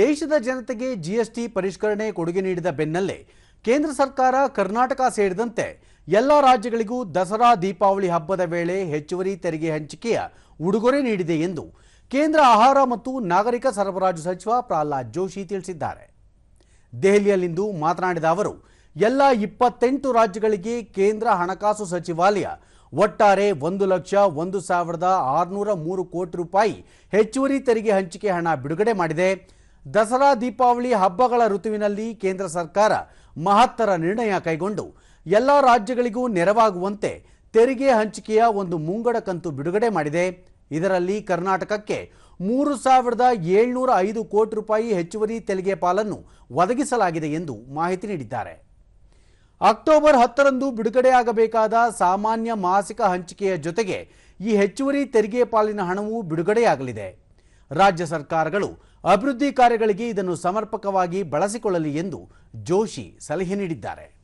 ದೇಶದ ಜನತೆಗೆ ಜಿಎಸ್ಟಿ ಪರಿಷ್ಕರಣೆ ಕೊಡುಗೆ ನೀಡಿದ ಬೆನ್ನಲ್ಲೇ ಕೇಂದ್ರ ಸರ್ಕಾರ ಕರ್ನಾಟಕ ಸೇರಿದಂತೆ ಎಲ್ಲ ರಾಜ್ಯಗಳಿಗೂ ದಸರಾ ದೀಪಾವಳಿ ಹಬ್ಬದ ವೇಳೆ ಹೆಚ್ಚುವರಿ ತೆರಿಗೆ ಹಂಚಿಕೆಯ ಉಡುಗೊರೆ ನೀಡಿದೆ ಎಂದು ಕೇಂದ್ರ ಆಹಾರ ಮತ್ತು ನಾಗರಿಕ ಸರಬರಾಜು ಸಚಿವ ಪ್ರಹ್ಲಾದ್ ಜೋಶಿ ತಿಳಿಸಿದ್ದಾರೆ. ದೆಹಲಿಯಲ್ಲಿಂದು ಮಾತನಾಡಿದ ಅವರು, ಎಲ್ಲ ಇಪ್ಪತ್ತೆಂಟು ರಾಜ್ಯಗಳಿಗೆ ಕೇಂದ್ರ ಹಣಕಾಸು ಸಚಿವಾಲಯ ಒಟ್ಟಾರೆ ಒಂದು ಲಕ್ಷ ಒಂದು ಸಾವಿರದ ಆರುನೂರ ಮೂರು ಕೋಟಿ ರೂಪಾಯಿ ಹೆಚ್ಚುವರಿ ತೆರಿಗೆ ಹಂಚಿಕೆ ಹಣ ಬಿಡುಗಡೆ ಮಾಡಿದೆ. ದಸರಾ ದೀಪಾವಳಿ ಹಬ್ಬಗಳ ಋತುವಿನಲ್ಲಿ ಕೇಂದ್ರ ಸರ್ಕಾರ ಮಹತ್ತರ ನಿರ್ಣಯ ಕೈಗೊಂಡು ಎಲ್ಲ ರಾಜ್ಯಗಳಿಗೂ ನೆರವಾಗುವಂತೆ ತೆರಿಗೆ ಹಂಚಿಕೆಯ ಒಂದು ಮುಂಗಡ ಕಂತು ಬಿಡುಗಡೆ ಮಾಡಿದೆ. ಇದರಲ್ಲಿ ಕರ್ನಾಟಕಕ್ಕೆ ಮೂರು ಸಾವಿರದ ಏಳ್ನೂರ ಐದು ಕೋಟಿ ರೂಪಾಯಿ ಹೆಚ್ಚುವರಿ ತೆರಿಗೆ ಪಾಲನ್ನು ಒದಗಿಸಲಾಗಿದೆ ಎಂದು ಮಾಹಿತಿ ನೀಡಿದ್ದಾರೆ. ಅಕ್ಟೋಬರ್ ಹತ್ತರಂದು ಬಿಡುಗಡೆಯಾಗಬೇಕಾದ ಸಾಮಾನ್ಯ ಮಾಸಿಕ ಹಂಚಿಕೆಯ ಜೊತೆಗೆ ಈ ಹೆಚ್ಚುವರಿ ತೆರಿಗೆ ಪಾಲಿನ ಹಣವೂ ಬಿಡುಗಡೆಯಾಗಲಿದೆ. ರಾಜ್ಯ ಸರ್ಕಾರಗಳು ಅಭಿವೃದ್ಧಿ ಕಾರ್ಯಗಳಿಗೆ ಇದನ್ನು ಸಮರ್ಪಕವಾಗಿ ಬಳಸಿಕೊಳ್ಳಲಿ ಎಂದು ಜೋಶಿ ಸಲಹೆ ನೀಡಿದ್ದಾರೆ.